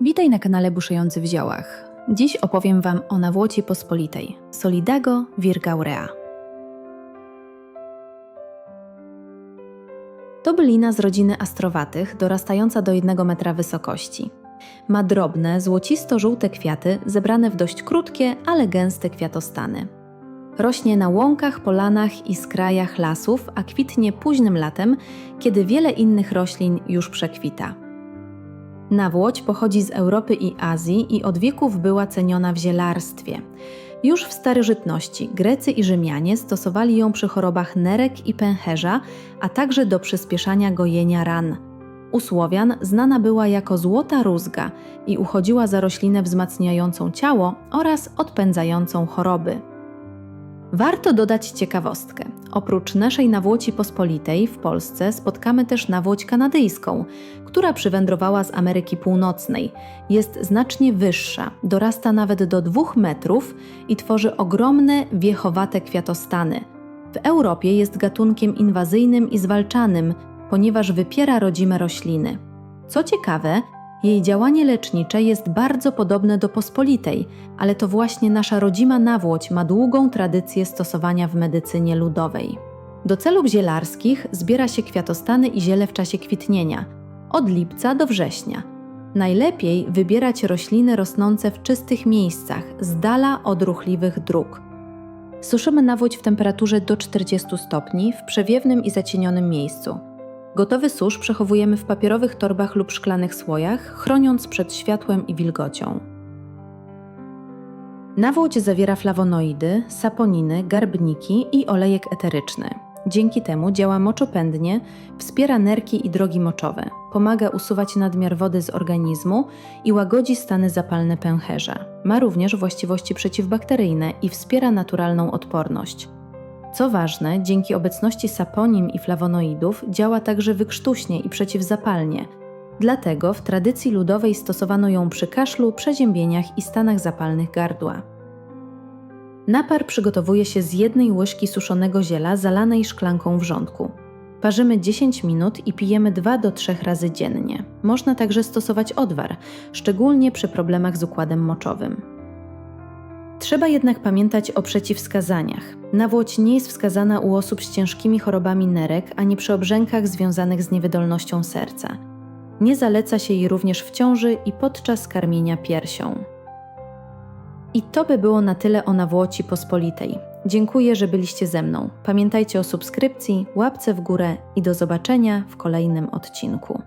Witaj na kanale Buszujący w Ziołach. Dziś opowiem Wam o nawłoci pospolitej Solidago virgaurea. To bylina z rodziny astrowatych, dorastająca do 1 metra wysokości. Ma drobne, złocisto-żółte kwiaty, zebrane w dość krótkie, ale gęste kwiatostany. Rośnie na łąkach, polanach i skrajach lasów, a kwitnie późnym latem, kiedy wiele innych roślin już przekwita. Nawłoć pochodzi z Europy i Azji i od wieków była ceniona w zielarstwie. Już w starożytności Grecy i Rzymianie stosowali ją przy chorobach nerek i pęcherza, a także do przyspieszania gojenia ran. U Słowian znana była jako złota rózga i uchodziła za roślinę wzmacniającą ciało oraz odpędzającą choroby. Warto dodać ciekawostkę. Oprócz naszej nawłoci pospolitej w Polsce spotkamy też nawłoć kanadyjską, która przywędrowała z Ameryki Północnej. Jest znacznie wyższa, dorasta nawet do 2 metrów i tworzy ogromne, wiechowate kwiatostany. W Europie jest gatunkiem inwazyjnym i zwalczanym, ponieważ wypiera rodzime rośliny. Co ciekawe, jej działanie lecznicze jest bardzo podobne do pospolitej, ale to właśnie nasza rodzima nawłoć ma długą tradycję stosowania w medycynie ludowej. Do celów zielarskich zbiera się kwiatostany i ziele w czasie kwitnienia, od lipca do września. Najlepiej wybierać rośliny rosnące w czystych miejscach, z dala od ruchliwych dróg. Suszymy nawłoć w temperaturze do 40 stopni w przewiewnym i zacienionym miejscu. Gotowy susz przechowujemy w papierowych torbach lub szklanych słojach, chroniąc przed światłem i wilgocią. Nawłoć zawiera flawonoidy, saponiny, garbniki i olejek eteryczny. Dzięki temu działa moczopędnie, wspiera nerki i drogi moczowe, pomaga usuwać nadmiar wody z organizmu i łagodzi stany zapalne pęcherza. Ma również właściwości przeciwbakteryjne i wspiera naturalną odporność. Co ważne, dzięki obecności saponin i flawonoidów działa także wykrztuśnie i przeciwzapalnie. Dlatego w tradycji ludowej stosowano ją przy kaszlu, przeziębieniach i stanach zapalnych gardła. Napar przygotowuje się z jednej łyżki suszonego ziela zalanej szklanką wrzątku. Parzymy 10 minut i pijemy 2 do 3 razy dziennie. Można także stosować odwar, szczególnie przy problemach z układem moczowym. Trzeba jednak pamiętać o przeciwwskazaniach. Nawłoć nie jest wskazana u osób z ciężkimi chorobami nerek ani przy obrzękach związanych z niewydolnością serca. Nie zaleca się jej również w ciąży i podczas karmienia piersią. I to by było na tyle o nawłoci pospolitej. Dziękuję, że byliście ze mną. Pamiętajcie o subskrypcji, łapce w górę i do zobaczenia w kolejnym odcinku.